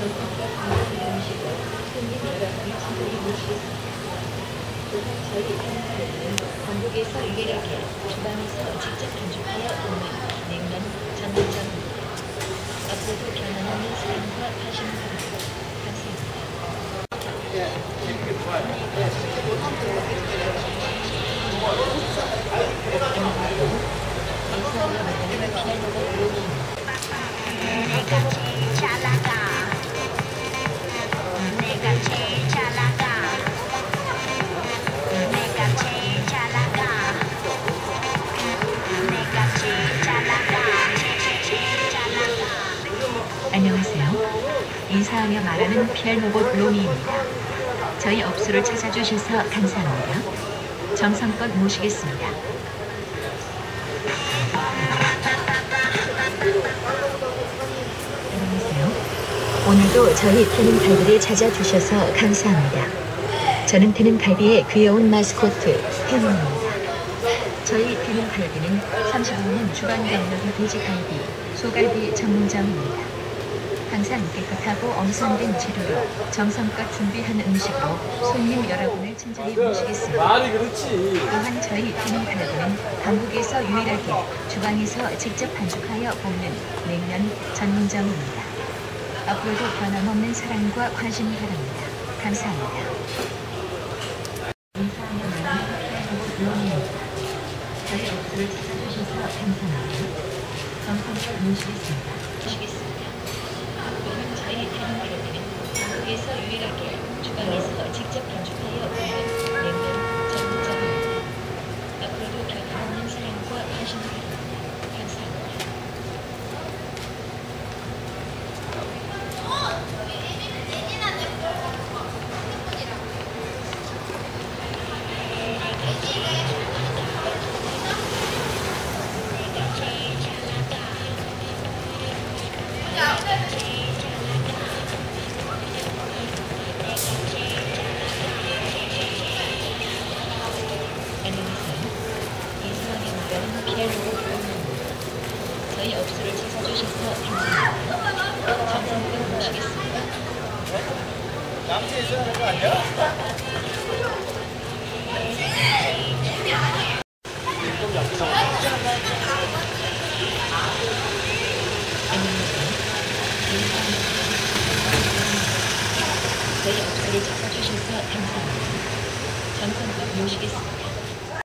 전통과 감사의 음식으로 손님 여러분의 친절히 모시겠습니다. 저희 편의점은 전국에서 유일하게 주방에서 직접 냉면 전문점입니다. 안녕하세요. 인사하며 말하는 로봇 로미입니다. 저희 업소를 찾아주셔서 감사합니다. 정성껏 모시겠습니다. 안녕하세요. 오늘도 저희 태는 갈비를 찾아주셔서 감사합니다. 저는 태는 갈비의 귀여운 마스코트 태문입니다. 저희 태는 갈비는 35년 주간 경력의 돼지갈비, 소갈비 전문점입니다. 항상 깨끗하고 엄선된 재료로 정성껏 준비한 음식으로 손님 여러분을 친절히 모시겠습니다. 말이 그렇지. 또한 저희 태는 갈비는 한국에서 유일하게 주방에서 직접 반죽하여 볶는 냉면 전문점입니다. 앞으로도 변함없는 사랑과 관심 바랍니다. 감사합니다. 저희 업소를 찾아주셔서 감사합니다. 정성껏. 모시겠습니다. 또한 저희 태는 갈비는 한국 에서 유일하게 주방에서 직접 볶는 냉면 전문점입니다. 앞으로도 변함없는 사랑과 관심 바 남자 있어야 아니야? 안녕하세요. 저희 업소를 찾아주셔서 감사합니다. 정성껏 모시겠습니다.